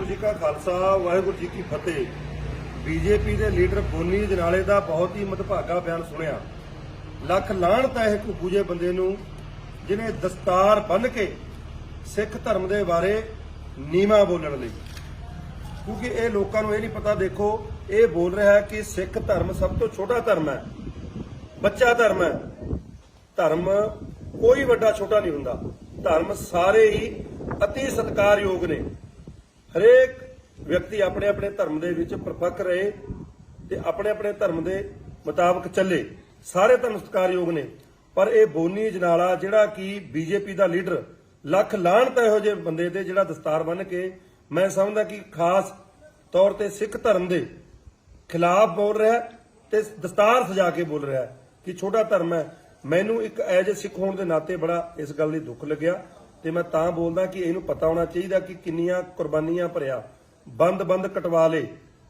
ਵਾਹਿਗੁਰੂ ਜੀ ਕਾ ਖਾਲਸਾ, ਵਾਹਿਗੁਰੂ ਜੀ ਕੀ ਫਤਿਹ। ਬੀਜੇਪੀ ਦੇ ਲੀਡਰ ਬੋਨੀ ਜਨਾਲੇ ਦਾ ਬਹੁਤ ਹੀ ਮਦਭਾਗਾ ਬਿਆਨ ਸੁਣਿਆ। ਲੱਖ ਲਾਹਣਤ ਹੈ ਇਹ ਘੁੱਗੂ ਬੰਦੇ ਨੂੰ ਜਿਨੇ ਦਸਤਾਰ ਬੰਨ ਕੇ ਸਿੱਖ ਧਰਮ ਦੇ ਬਾਰੇ ਨੀਵਾ ਬੋਲਣ ਲਈ। ਕਿਉਂਕਿ ਇਹ ਲੋਕਾਂ ਨੂੰ ਇਹ ਨਹੀਂ ਪਤਾ, ਦੇਖੋ, ਇਹ ਬੋਲ ਰਿਹਾ ਹੈ ਕਿ ਸਿੱਖ ਧਰਮ ਸਭ ਤੋਂ ਛੋਟਾ ਧਰਮ ਹੈ, ਬੱਚਾ ਧਰਮ ਹੈ। ਧਰਮ ਕੋਈ ਵੱਡਾ ਛੋਟਾ ਨਹੀਂ ਹੁੰਦਾ। ਧਰਮ ਸਾਰੇ ਹੀ ਅਤੀ ਸਤਿਕਾਰਯੋਗ ਨੇ। ਹਰੇਕ ਵਿਅਕਤੀ ਆਪਣੇ ਆਪਣੇ ਧਰਮ ਦੇ ਵਿੱਚ ਪਰਪੱਕ ਰਹੇ ਤੇ ਆਪਣੇ ਆਪਣੇ ਧਰਮ ਦੇ ਮੁਤਾਬਕ ਚੱਲੇ। ਸਾਰੇ ਧਰਮ ਸਤਿਕਾਰਯੋਗ ਨੇ। ਪਰ ਇਹ ਬੋਨੀ ਜਨਾਲਾ ਜਿਹੜਾ ਕਿ ਬੀਜੇਪੀ ਦਾ ਲੀਡਰ, ਲੱਖ ਲਾਹਣਤ ਇਹੋ ਜਿਹੇ ਬੰਦੇ ਦੇ ਜਿਹੜਾ ਦਸਤਾਰ ਬੰਨ ਕੇ ਮੈਂ ਸਮਝਦਾ ਕਿ ਖਾਸ ਤੌਰ ਤੇ ਸਿੱਖ ਧਰਮ ਦੇ ਖਿਲਾਫ ਬੋਲ ਰਿਹਾ ਤੇ ਦਸਤਾਰ ਸਜਾ ਕੇ ਬੋਲ ਰਿਹਾ ਕਿ ਛੋਟਾ ਧਰਮ ਹੈ। ਮੈਨੂੰ ਇੱਕ ਐਜ ਸਿੱਖ ਹੋਣ ਦੇ ਨਾਤੇ ਬੜਾ ਇਸ ਗੱਲ ਦੀ ਦੁੱਖ ਲੱਗਿਆ। ਤੇ ਮੈਂ ਤਾਂ ਬੋਲਦਾ ਕਿ ਇਹਨੂੰ ਪਤਾ ਹੋਣਾ ਚਾਹੀਦਾ ਕਿ ਕਿੰਨੀਆਂ ਕੁਰਬਾਨੀਆਂ ਭਰਿਆ। ਬੰਦ ਬੰਦ ਕਟਵਾ ਲੇ,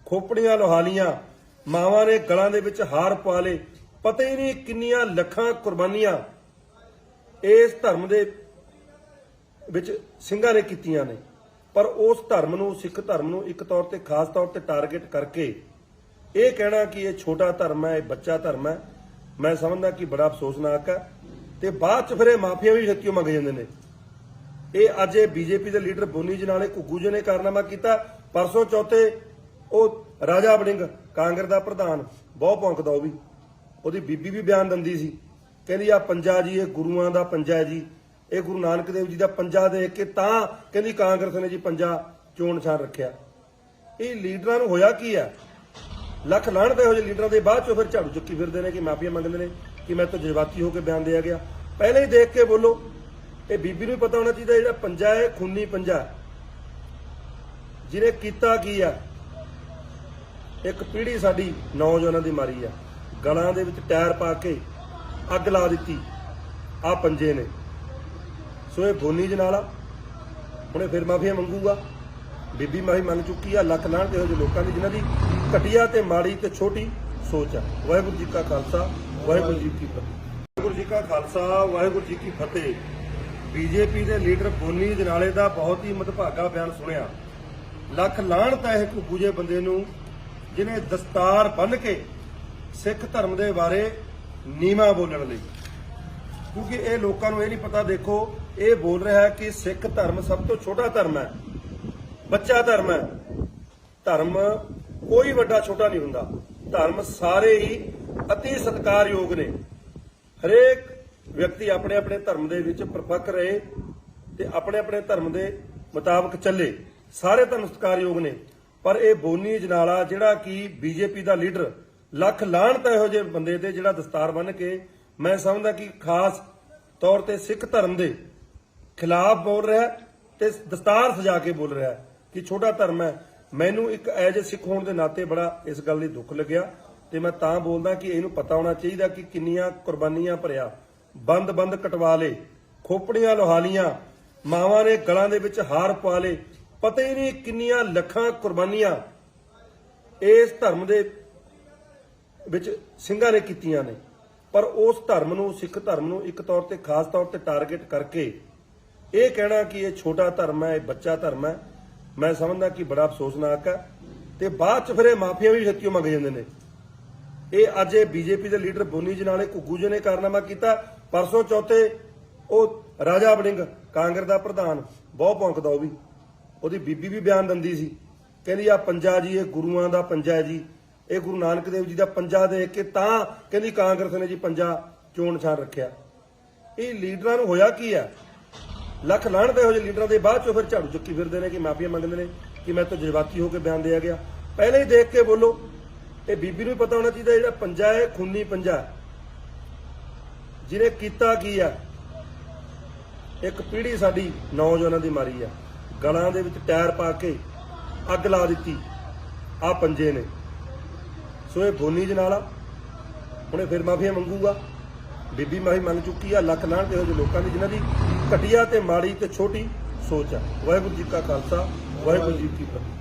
ਖੋਪੜੀਆਂ ਲੋਹਾ ਲੀਆਂ, ਮਾਵਾਂ ਨੇ ਗਲਾਂ ਦੇ ਵਿੱਚ ਹਾਰ ਪਵਾ ਲੇ, ਪਤਾ ਹੀ ਨਹੀਂ ਕਿੰਨੀਆਂ ਲੱਖਾਂ ਕੁਰਬਾਨੀਆਂ ਇਸ ਧਰਮ ਦੇ ਵਿੱਚ ਸਿੰਘਾਂ ਨੇ ਕੀਤੀਆਂ ਨੇ। ਪਰ ਉਸ ਧਰਮ ਨੂੰ, ਸਿੱਖ ਧਰਮ ਨੂੰ ਇੱਕ ਤੌਰ ਤੇ, ਖਾਸ ਤੌਰ ਤੇ ਟਾਰਗੇਟ ਕਰਕੇ ਇਹ ਕਹਿਣਾ ਕਿ ਇਹ ਛੋਟਾ ਧਰਮ ਹੈ, ਇਹ ਬੱਚਾ ਧਰਮ ਹੈ, ਮੈਂ ਸਮਝਦਾ ਕਿ ਬੜਾ ਅਫਸੋਸਨਾਕ ਹੈ ਤੇ ਬਾਅਦ ਚ ਫਿਰ ਇਹ ਮਾਫੀਆਂ ਵੀ ਛੱਤੀਓ ਮੰਗ ਜਾਂਦੇ ਨੇ? ਇਹ ਅੱਜ ਇਹ ਬੀਜੇਪੀ ਦੇ ਲੀਡਰ ਬੋਨੀ ਜੀ ਨਾਲੇ ਘੁੱਗੂ ਜੀ ਨੇ ਕਾਰਨਾਮਾ ਕੀਤਾ। ਪਰਸੋਂ ਚੌਥੇ ਉਹ ਰਾਜਾ ਵੜਿੰਗ, ਕਾਂਗਰਸ ਦਾ ਪ੍ਰਧਾਨ ਬਹੁਤ ਭੌਂਕਦਾ ਉਹ ਵੀ। ਉਹਦੀ ਬੀਬੀ ਵੀ ਬਿਆਨ ਦਿੰਦੀ ਸੀ। ਕਹਿੰਦੀ ਆ ਪੰਜਾ ਜੀ, ਇਹ ਗੁਰੂਆਂ ਦਾ ਪੰਜਾ ਜੀ। ਇਹ ਗੁਰੂ ਨਾਨਕ ਦੇਵ ਜੀ ਦਾ ਪੰਜਾ ਦੇਖ ਕੇ ਤਾਂ ਕਹਿੰਦੀ ਕਾਂਗਰਸ ਨੇ ਜੀ ਪੰਜਾ ਚੋਣ ਛਾਣ ਰੱਖਿਆ। ਇਹ ਲੀਡਰਾਂ ਨੂੰ ਹੋਇਆ ਕੀ ਆ? ਲੱਖ ਲਾਹਣ ਤੇ ਇਹੋ ਜਿਹੇ ਲੀਡਰਾਂ ਦੇ ਬਾਅਦ ਚੋਂ ਫਿਰ ਝਾੜੂ ਚੁੱਕੀ ਫਿਰਦੇ ਨੇ ਕਿ ਮਾਫੀਆ ਮੰਗਦੇ ਨੇ ਕਿ ਮੈਂ ਤਾਂ ਜਜ਼ਬਾਤੀ ਹੋ ਕੇ ਬਿਆਨ ਦਿਆ ਗਿਆ। ਪਹਿਲੇ ਹੀ ਦੇਖ ਕੇ ਬੋਲੋ ਇਹ ਬੀਬੀ ਨੂੰ ਪਤਾ ਹੋਣਾ ਚਾਹੀਦਾ ਜਿਹੜਾ ਪੰਜਾ ਹੈ, ਖੂਨੀ ਪੰਜਾ। ਜਿਹਨੇ ਕੀਤਾ ਕੀ ਆ? ਇੱਕ ਪੀੜ੍ਹੀ ਸਾਡੀ ਨੌਜਵਾਨਾਂ ਦੀ ਮਾਰੀ ਆ। ਗਲਾਂ ਦੇ ਵਿੱਚ ਟਾਇਰ ਪਾ ਕੇ ਅੱਗ ਲਾ ਦਿੱਤੀ। ਆ ਪੰਜੇ ਨੇ। ਸੋ ਇਹ ਬੋਨੀ ਜਨਾਲਾ ਹੁਣੇ ਫਿਰ ਮਾਫੀਆ ਮੰਗੂਗਾ। ਬੀਬੀ ਮਾਫੀ ਮੰਗ ਚੁੱਕੀ ਆ। ਲੱਖ ਲਾਹਣ ਤੇ ਇਹੋ ਜਿਹੇ ਲੋਕਾਂ ਦੀ, ਜਿਨ੍ਹਾਂ ਦੀ ਘਟੀਆ ਤੇ ਮਾੜੀ ਤੇ ਛੋਟੀ ਸੋਚ ਆ। ਵਾਹਿਗੁਰੂ ਜੀ ਕਾ ਖਾਲਸਾ, ਵਾਹਿਗੁਰੂ ਜੀ ਕੀ ਫਤਿਹ। ਵਾਹਿਗੁਰੂ ਜੀ ਕਾ ਖਾਲਸਾ, ਵਾਹਿਗੁਰੂ ਜੀ ਕੀ ਫਤਿਹ। ਬੀਜੇਪੀ ਦੇ ਲੀਡਰ ਬੋਨੀ ਜਨਾਲੇ ਦਾ ਬਹੁਤ ਹੀ ਮਦਭਾਗਾ ਬਿਆਨ ਸੁਣਿਆ। ਲੱਖ ਲਾਹਣਤ ਹੈ ਇਹ ਘੁੱਗੂ ਬੰਦੇ ਨੂੰ ਜਿਨੇ ਦਸਤਾਰ ਬੰਨ ਕੇ ਸਿੱਖ ਧਰਮ ਦੇ ਬਾਰੇ ਨੀਵਾ ਬੋਲਣ ਲਈ। ਕਿਉਂਕਿ ਇਹ ਲੋਕਾਂ ਨੂੰ ਇਹ ਨਹੀਂ ਪਤਾ, ਦੇਖੋ, ਇਹ ਬੋਲ ਰਿਹਾ ਹੈ ਕਿ ਸਿੱਖ ਧਰਮ ਸਭ ਤੋਂ ਛੋਟਾ ਧਰਮ ਹੈ, ਬੱਚਾ ਧਰਮ ਹੈ। ਧਰਮ ਕੋਈ ਵੱਡਾ ਛੋਟਾ ਨਹੀਂ ਹੁੰਦਾ। ਧਰਮ ਸਾਰੇ ਹੀ ਅਤੀ ਸਤਿਕਾਰਯੋਗ ਨੇ। ਹਰੇਕ ਵਿਅਕਤੀ ਆਪਣੇ ਆਪਣੇ ਧਰਮ ਦੇ ਵਿੱਚ ਪਰਪੱਕ ਰਹੇ ਤੇ ਆਪਣੇ ਆਪਣੇ ਧਰਮ ਦੇ ਮੁਤਾਬਕ ਚੱਲੇ। ਸਾਰੇ ਧਰਮ ਸਤਿਕਾਰਯੋਗ ਨੇ। ਪਰ ਇਹ ਬੋਨੀ ਜਨਾਲਾ ਜਿਹੜਾ ਕਿ ਬੀਜੇਪੀ ਦਾ ਲੀਡਰ, ਲੱਖ ਲਾਹਣਤ ਇਹੋ ਜਿਹੇ ਬੰਦੇ ਤੇ ਜਿਹੜਾ ਦਸਤਾਰ ਬੰਨ ਕੇ ਮੈਂ ਸਮਝਦਾ ਕਿ ਖਾਸ ਤੌਰ ਤੇ ਸਿੱਖ ਧਰਮ ਦੇ ਖਿਲਾਫ ਬੋਲ ਰਿਹਾ ਤੇ ਦਸਤਾਰ ਸਜਾ ਕੇ ਬੋਲ ਰਿਹਾ ਕਿ ਛੋਟਾ ਧਰਮ ਹੈ। ਮੈਨੂੰ ਇੱਕ ਐਜ ਸਿੱਖ ਹੋਣ ਦੇ ਨਾਤੇ ਬੜਾ ਇਸ ਗੱਲ ਦੀ ਦੁੱਖ ਲੱਗਿਆ ਤੇ ਮੈਂ ਤਾਂ ਬੋਲਦਾ ਕਿ ਇਹਨੂੰ ਪਤਾ ਹੋਣਾ ਚਾਹੀਦਾ ਕਿ ਕਿੰਨੀਆਂ ਕੁਰਬਾਨੀਆਂ ਭਰਿਆ ਬੰਦ ਬੰਦ ਕਟਵਾ ਲੇ, ਖੋਪੜੀਆਂ ਲੋਹਾ ਲੀਆਂ, ਮਾਵਾਂ ਨੇ ਗਲਾਂ ਦੇ ਵਿੱਚ ਹਾਰ ਪਵਾ ਲੇ, ਪਤਾ ਹੀ ਨਹੀਂ ਕਿੰਨੀਆਂ ਲੱਖਾਂ ਕੁਰਬਾਨੀਆਂ ਇਸ ਧਰਮ ਦੇ ਵਿੱਚ ਸਿੰਘਾਂ ਨੇ ਕੀਤੀਆਂ ਨੇ। ਪਰ ਉਸ ਧਰਮ ਨੂੰ, ਸਿੱਖ ਧਰਮ ਨੂੰ ਇੱਕ ਤੌਰ ਤੇ, ਖਾਸ ਤੌਰ ਤੇ ਟਾਰਗੇਟ ਕਰਕੇ ਇਹ ਕਹਿਣਾ ਕਿ ਇਹ ਛੋਟਾ ਧਰਮ ਹੈ, ਇਹ ਬੱਚਾ ਧਰਮ ਹੈ, ਮੈਂ ਸਮਝਦਾ ਕਿ ਬੜਾ ਅਫਸੋਸਨਾਕ ਹੈ ਤੇ ਬਾਅਦ ਚ ਫਿਰ ਇਹ ਮਾਫੀਆਂ ਵੀ ਛੇਤੀ ਮੰਗ ਜਾਂਦੇ ਨੇ। ਇਹ ਅੱਜ ਇਹ ਬੀਜੇਪੀ ਦੇ ਲੀਡਰ ਬੋਨੀ ਜੀ ਨਾਲੇ ਘੁੱਗੂ ਜੀ ਨੇ ਕਾਰਨਾਮਾ ਕੀਤਾ। ਪਰਸੋਂ ਚੌਥੇ ਉਹ ਰਾਜਾ ਵੜਿੰਗ, ਕਾਂਗਰਸ ਦਾ ਪ੍ਰਧਾਨ ਬਹੁਤ ਭੌਂਕਦਾ ਉਹ ਵੀ। ਉਹਦੀ ਬੀਬੀ ਵੀ ਬਿਆਨ ਦਿੰਦੀ ਸੀ। ਕਹਿੰਦੀ ਆ ਪੰਜਾ ਜੀ, ਇਹ ਗੁਰੂਆਂ ਦਾ ਪੰਜਾ ਜੀ। ਇਹ ਗੁਰੂ ਨਾਨਕ ਦੇਵ ਜੀ ਦਾ ਪੰਜਾ ਦੇਖ ਕੇ ਤਾਂ ਕਹਿੰਦੀ ਕਾਂਗਰਸ ਨੇ ਜੀ ਪੰਜਾ ਚੋਣ ਛਾਣ ਰੱਖਿਆ। ਇਹ ਲੀਡਰਾਂ ਨੂੰ ਹੋਇਆ ਕੀ ਆ? ਲੱਖ ਲਾਹਣ ਤੇ ਇਹੋ ਜਿਹੇ ਲੀਡਰਾਂ ਦੇ ਬਾਅਦ ਚੋਂ ਫਿਰ ਝਾੜੂ ਚੁੱਕੀ ਫਿਰਦੇ ਨੇ ਕਿ ਮਾਫੀਆ ਮੰਗਦੇ ਨੇ ਕਿ ਮੈਂ ਤਾਂ ਜਜ਼ਬਾਤੀ ਹੋ ਕੇ ਬਿਆਨ ਦਿਆ ਗਿਆ। ਪਹਿਲੇ ਹੀ ਦੇਖ ਕੇ ਬੋਲੋ ਇਹ ਬੀਬੀ ਨੂੰ ਪਤਾ ਹੋਣਾ ਚਾਹੀਦਾ ਜਿਹੜਾ ਪੰਜਾ ਹੈ, ਖੂਨੀ ਪੰਜਾ। ਜਿਹਨੇ ਕੀਤਾ ਕੀ ਆ? ਇੱਕ ਪੀੜ੍ਹੀ ਸਾਡੀ ਨੌਜਵਾਨਾਂ ਦੀ ਮਾਰੀ ਆ। ਗਲਾਂ ਦੇ ਵਿੱਚ ਟਾਇਰ ਪਾ ਕੇ ਅੱਗ ਲਾ ਦਿੱਤੀ। ਆ ਪੰਜੇ ਨੇ। ਸੋ ਇਹ ਬੋਨੀ ਜਨਾਲਾ ਹੁਣੇ ਫਿਰ ਮਾਫੀਆ ਮੰਗੂਗਾ। ਬੀਬੀ ਮਾਫੀ ਮੰਗ ਚੁੱਕੀ ਆ। ਲੱਖ ਲਾਹਣ ਤੇ ਇਹੋ ਜਿਹੇ ਲੋਕਾਂ ਦੀ ਜਿਨ੍ਹਾਂ ਦੀ ਘਟੀਆ ਤੇ ਮਾੜੀ ਤੇ ਛੋਟੀ ਸੋਚ ਆ। ਵਾਹਿਗੁਰੂ ਜੀ ਕਾ ਖਾਲਸਾ, ਵਾਹਿਗੁਰੂ ਜੀ ਕੀ ਫਤਿਹ।